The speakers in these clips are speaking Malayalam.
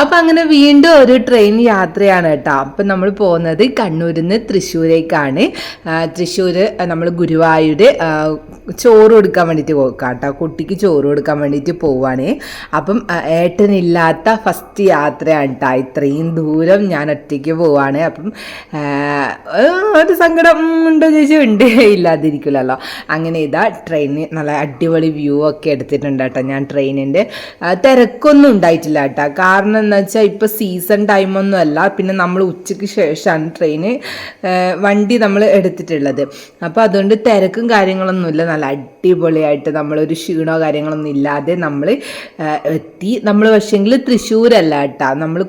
അപ്പം അങ്ങനെ വീണ്ടും ഒരു ട്രെയിൻ യാത്രയാണ് കേട്ടോ. അപ്പം നമ്മൾ പോകുന്നത് കണ്ണൂരിൽ നിന്ന് തൃശ്ശൂരേക്കാണ് തൃശ്ശൂർ നമ്മൾ ഗുരുവായൂർ ചോറ് കൊടുക്കാൻ വേണ്ടിട്ട് പോകാം കേട്ടോ. കുട്ടിക്ക് ചോറ് കൊടുക്കാൻ വേണ്ടിട്ട് പോവാണ്. അപ്പം ഏട്ടനില്ലാത്ത ഫസ്റ്റ് യാത്രയാണ് കേട്ടോ. ഇത്രയും ദൂരം ഞാൻ ഒറ്റയ്ക്ക് പോവാണ്. അപ്പം ഒരു സങ്കടം ഉണ്ടോ ചോദിച്ചാൽ ഉണ്ട്. ഇല്ലാതിരിക്കില്ലല്ലോ അങ്ങനെ ഇതാ ട്രെയിനിന് നല്ല അടിപൊളി വ്യൂ ഒക്കെ എടുത്തിട്ടുണ്ട് കേട്ടോ. ഞാൻ ട്രെയിനിന്റെ തിരക്കൊന്നും ഉണ്ടായിട്ടില്ല കേട്ടോ. കാരണം എന്താ വെച്ചാൽ ഇപ്പോൾ സീസൺ ടൈമൊന്നും അല്ല. പിന്നെ നമ്മൾ ഉച്ചയ്ക്ക് ശേഷമാണ് ട്രെയിന് വണ്ടി നമ്മൾ എടുത്തിട്ടുള്ളത്. അപ്പോൾ അതുകൊണ്ട് തിരക്കും കാര്യങ്ങളൊന്നുമില്ല നല്ല അടിപൊളിയായിട്ട് നമ്മളൊരു ക്ഷീണോ കാര്യങ്ങളൊന്നും ഇല്ലാതെ നമ്മൾ എത്തി. നമ്മൾ പക്ഷേങ്കിൽ തൃശ്ശൂരല്ല കേട്ടോ. നമ്മൾ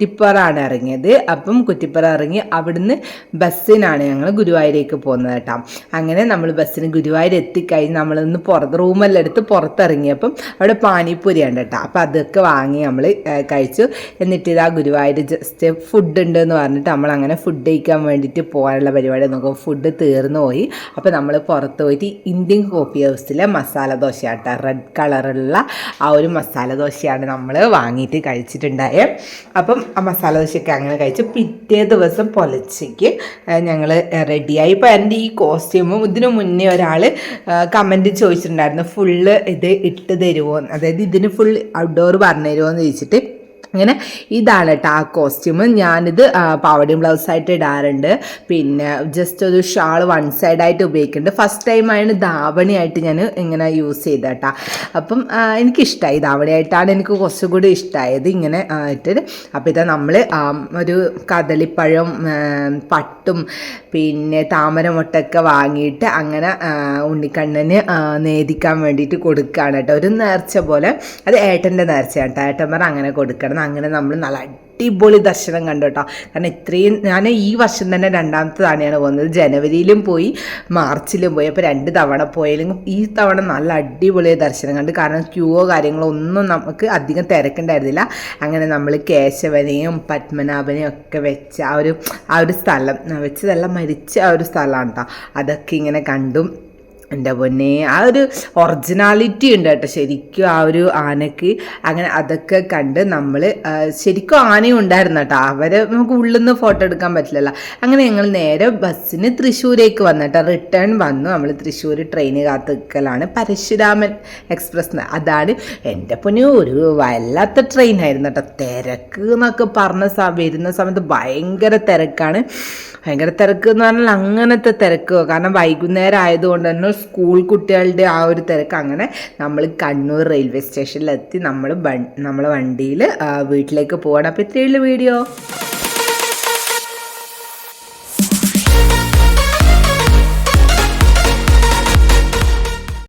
കുറ്റിപ്പുറമാണ് ഇറങ്ങിയത്. അപ്പം കുറ്റിപ്പുറ ഇറങ്ങി അവിടുന്ന് ബസ്സിനാണ് ഞങ്ങൾ ഗുരുവായൂരേക്ക് പോകുന്നത് കേട്ടോ. അങ്ങനെ നമ്മൾ ബസ്സിന് ഗുരുവായൂർ എത്തിക്കഴിഞ്ഞ് നമ്മളൊന്ന് പുറത്ത് റൂമെല്ലാം എടുത്ത് പുറത്തിറങ്ങിയപ്പം അവിടെ പാനിപ്പൂരി ഉണ്ട് കേട്ടോ. അപ്പോൾ അതൊക്കെ വാങ്ങി നമ്മൾ കഴിച്ചു. എന്നിട്ട് ഇതാ ഗുരുവായൂർ ജസ്റ്റ് ഫുഡ് ഉണ്ട് എന്ന് പറഞ്ഞിട്ട് നമ്മൾ അങ്ങനെ ഫുഡ് കഴിക്കാൻ വേണ്ടിയിട്ട് പോകാനുള്ള പരിപാടി നോക്കും. ഫുഡ് തീർന്നു പോയി. അപ്പോൾ നമ്മൾ പുറത്ത് പോയിട്ട് ഇന്ത്യൻ കോഫി ഹൗസിലെ മസാല ദോശ കേട്ടോ. റെഡ് കളറുള്ള ആ ഒരു മസാല ദോശയാണ് നമ്മൾ വാങ്ങിയിട്ട് കഴിച്ചിട്ടുണ്ടായത് അപ്പം ആ മസാല ദോശയൊക്കെ അങ്ങനെ കഴിച്ച് പിറ്റേ ദിവസം പൊലച്ചയ്ക്ക് ഞങ്ങൾ റെഡിയായി ഇപ്പോൾ എന്റെ ഈ കോസ്റ്റ്യൂമും ഇതിനു മുന്നേ ഒരാൾ കമന്റ് ചോദിച്ചിട്ടുണ്ടായിരുന്നു ഫുള്ള് ഇത് ഇട്ട് തരുമോ അതായത് ഇതിന് ഫുൾ ഔട്ട്ഡോർ പറഞ്ഞു തരുമോ എന്ന് ചോദിച്ചിട്ട്. അങ്ങനെ ഇതാണ് കേട്ടോ ആ കോസ്റ്റ്യൂം ഞാനിത് ബ്ലൗസ് ആയിട്ട് ഇടാറുണ്ട്. പിന്നെ ജസ്റ്റ് ഒരു ഷാൾ വൺ സൈഡായിട്ട് ഉപയോഗിക്കുന്നുണ്ട്. ഫസ്റ്റ് ടൈമാണ് ധാവണിയായിട്ട് ഞാൻ ഇങ്ങനെ യൂസ് ചെയ്ത കേട്ടോ അപ്പം എനിക്കിഷ്ടമായി ധാവണിയായിട്ടാണ് എനിക്ക് കുറച്ചും കൂടി ഇഷ്ടമായത് ഇങ്ങനെ ആയിട്ട് അപ്പോൾ ഇതാ നമ്മൾ ഒരു കദളിപ്പഴം പട്ടും പിന്നെ താമരമുട്ടൊക്കെ വാങ്ങിയിട്ട് അങ്ങനെ ഉണ്ണിക്കണ്ണന് നേദിക്കാൻ വേണ്ടിയിട്ട് കൊടുക്കുകയാണ് കേട്ടോ ഒരു നേർച്ച പോലെ അത് ഏട്ടന്റെ നേർച്ചയാണ് കേട്ടോ ഏട്ടന്മാർ അങ്ങനെ കൊടുക്കണം. അങ്ങനെ നമ്മൾ നല്ല അടിപൊളി ദർശനം കണ്ടു കേട്ടോ. കാരണം ഇത്രയും ഞാൻ ഈ വർഷം തന്നെ രണ്ടാമത്തെ തവണയാണ് പോകുന്നത്. ജനുവരിയിലും പോയി മാർച്ചിലും പോയി. അപ്പോൾ രണ്ട് തവണ പോയാലും ഈ തവണ നല്ല അടിപൊളി ദർശനം കണ്ടു. കാരണം ക്യൂവോ കാര്യങ്ങളോ ഒന്നും നമുക്ക് അധികം തിരക്കുണ്ടായിരുന്നില്ല. അങ്ങനെ നമ്മൾ കേശവനെയും പത്മനാഭനെയും ഒക്കെ വെച്ച ആ ഒരു ആ ഒരു സ്ഥലം വെച്ചതെല്ലാം മരിച്ച ആ ഒരു സ്ഥലമാണ് കേട്ടോ. അതൊക്കെ ഇങ്ങനെ കണ്ടും എന്റെ പൊന്നെ ആ ഒരു ഒറിജിനാലിറ്റി ഉണ്ട് കേട്ടോ. ശരിക്കും ആ ഒരു ആനയ്ക്ക് അങ്ങനെ അതൊക്കെ കണ്ട് നമ്മൾ ശരിക്കും ആനയും ഉണ്ടായിരുന്നു കേട്ടോ. അവരെ നമുക്ക് ഉള്ളിൽ നിന്ന് ഫോട്ടോ എടുക്കാൻ പറ്റില്ലല്ലോ. അങ്ങനെ ഞങ്ങൾ നേരെ ബസ്സിന് തൃശ്ശൂരേക്ക് വന്നിട്ട് റിട്ടേൺ വന്നു. നമ്മൾ തൃശ്ശൂർ ട്രെയിന് കാത്ത് നിൽക്കലാണ് പരശുരാമൻ എക്സ്പ്രസ്. അതാണ് എന്റെ പൊന്നെ ഒരു വല്ലാത്ത ട്രെയിൻ ആയിരുന്നു കേട്ടോ. തിരക്ക് എന്നൊക്കെ പറഞ്ഞ വരുന്ന സമയത്ത് ഭയങ്കര തിരക്കാണ്. ഭയങ്കര തിരക്ക് എന്ന് പറഞ്ഞാൽ അങ്ങനത്തെ തിരക്ക്. കാരണം വൈകുന്നേരം ആയതുകൊണ്ട് തന്നെ സ്കൂൾ കുട്ടികളുടെ ആ ഒരു തിരക്ക് അങ്ങനെ നമ്മൾ കണ്ണൂർ റെയിൽവേ സ്റ്റേഷനിലെത്തി നമ്മൾ നമ്മൾ വണ്ടിയിൽ വീട്ടിലേക്ക് പോകണം അപ്പോൾ ഇത്രയുള്ള വീഡിയോ.